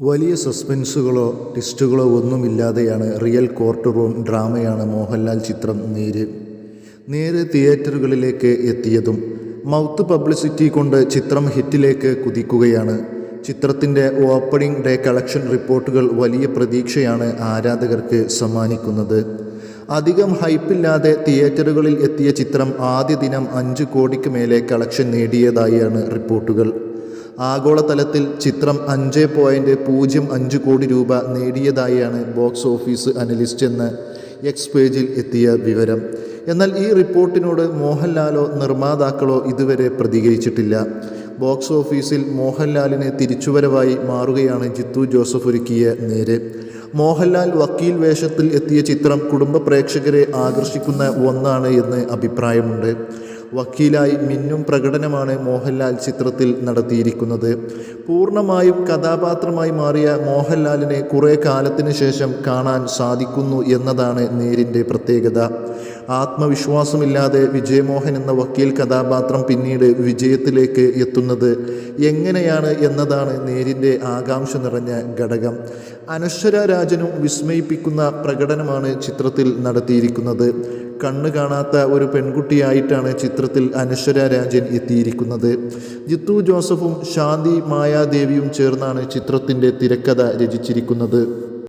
വലിയ സസ്പെൻസുകളോ ട്വിസ്റ്റുകളോ ഒന്നുമില്ലാതെയാണ് റിയൽ കോർട്ട് റൂം ഡ്രാമയാണ് മോഹൻലാൽ ചിത്രം നേര് നേര് തിയേറ്ററുകളിലേക്ക് എത്തിയതും. മൗത്ത് പബ്ലിസിറ്റി കൊണ്ട് ചിത്രം ഹിറ്റിലേക്ക് കുതിക്കുകയാണ്. ചിത്രത്തിന്റെ ഓപ്പണിംഗ് ഡേ കളക്ഷൻ റിപ്പോർട്ടുകൾ വലിയ പ്രതീക്ഷയാണ് ആരാധകർക്ക് സമ്മാനിക്കുന്നത്. അധികം ഹൈപ്പില്ലാതെ തിയേറ്ററുകളിൽ എത്തിയ ചിത്രം ആദ്യ ദിനം അഞ്ച് കോടിക്ക് മേലെ കളക്ഷൻ നേടിയതായാണ് റിപ്പോർട്ടുകൾ. ആഗോളതലത്തിൽ ചിത്രം അഞ്ച് പോയിന്റ് പൂജ്യം അഞ്ച് കോടി രൂപ നേടിയതായാണ് ബോക്സ് ഓഫീസ് അനലിസ്റ്റ് എന്ന് എക്സ് പേജിൽ എത്തിയ വിവരം. എന്നാൽ ഈ റിപ്പോർട്ടിനോട് മോഹൻലാലോ നിർമ്മാതാക്കളോ ഇതുവരെ പ്രതികരിച്ചിട്ടില്ല. ബോക്സ് ഓഫീസിൽ മോഹൻലാലിന് തിരിച്ചുവരവായി മാറുകയാണ് ജിത്തു ജോസഫ് ഒരുക്കിയ നേര്. മോഹൻലാൽ വക്കീൽ വേഷത്തിൽ എത്തിയ ചിത്രം കുടുംബ പ്രേക്ഷകരെ ആകർഷിക്കുന്ന ഒന്നാണ് എന്ന് അഭിപ്രായമുണ്ട്. വക്കീലായി മിന്നും പ്രകടനമാണ് മോഹൻലാൽ ചിത്രത്തിൽ നടത്തിയിരിക്കുന്നത്. പൂർണമായും കഥാപാത്രമായി മാറിയ മോഹൻലാലിനെ കുറേ കാലത്തിന് ശേഷം കാണാൻ സാധിക്കുന്നു എന്നതാണ് നേരിന്റെ പ്രത്യേകത. ആത്മവിശ്വാസമില്ലാതെ വിജയമോഹൻ എന്ന വക്കീൽ കഥാപാത്രം പിന്നീട് വിജയത്തിലേക്ക് എത്തുന്നത് എങ്ങനെയാണ് എന്നതാണ് നേരിന്റെ ആകാംക്ഷ നിറഞ്ഞ ഘടകം. അനശ്വര രാജനും വിസ്മയിപ്പിക്കുന്ന പ്രകടനമാണ് ചിത്രത്തിൽ നടത്തിയിരിക്കുന്നത്. കണ്ണു കാണാത്ത ഒരു പെൺകുട്ടിയായിട്ടാണ് ചിത്രത്തിൽ അനശ്വര രാജൻ എത്തിയിരിക്കുന്നത്. ജിത്തു ജോസഫും ശാന്തി മായാദേവിയും ചേർന്നാണ് ചിത്രത്തിന്റെ തിരക്കഥ രചിച്ചിരിക്കുന്നത്.